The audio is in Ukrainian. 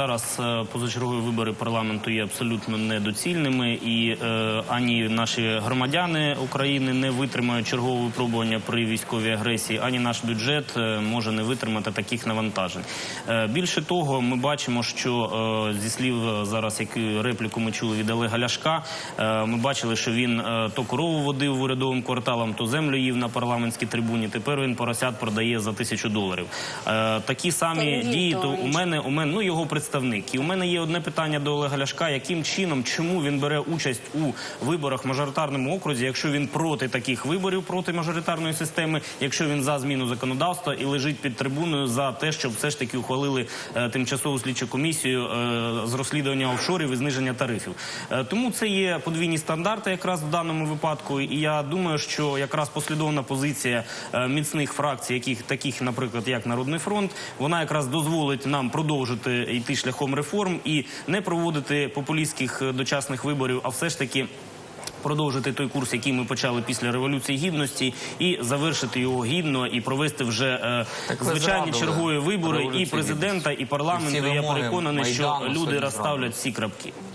Зараз е, позачергові вибори парламенту є абсолютно недоцільними, і е, ані наші громадяни України не витримають чергового випробування при військовій агресії, ані наш бюджет е, може не витримати таких навантажень. Е, більше того, ми бачимо, що е, зі слів зараз, яку репліку ми чули від Олега Ляшка, е, ми бачили, що він е, то корову водив в урядовим кварталам, то землю їв на парламентській трибуні. Тепер він поросят продає за тисячу доларів. Е, такі самі То дії, то у мене у мене ну його представник. І у мене є одне питання до Олега Ляшка: яким чином, чому він бере участь у виборах в мажоритарному окрузі, якщо він проти таких виборів, проти мажоритарної системи, якщо він за зміну законодавства і лежить під трибуною за те, щоб все ж таки ухвалили е, тимчасову слідчу комісію е, з розслідування офшорів і зниження тарифів. Е, тому це є подвійні стандарти, якраз в даному випадку. І я думаю, що якраз послідовна позиція е, міцних фракцій, яких таких, наприклад, як Народний фронт, вона якраз дозволить нам продовжити йти шляхом реформ і не проводити популістських е, дочасних виборів, а все ж таки. Продовжити той курс, який ми почали після революції гідності, і завершити його гідно і провести вже е, звичайні чергові вибори і президента, і парламенту. І Я переконаний, переконаний, що люди розставлять всі крапки.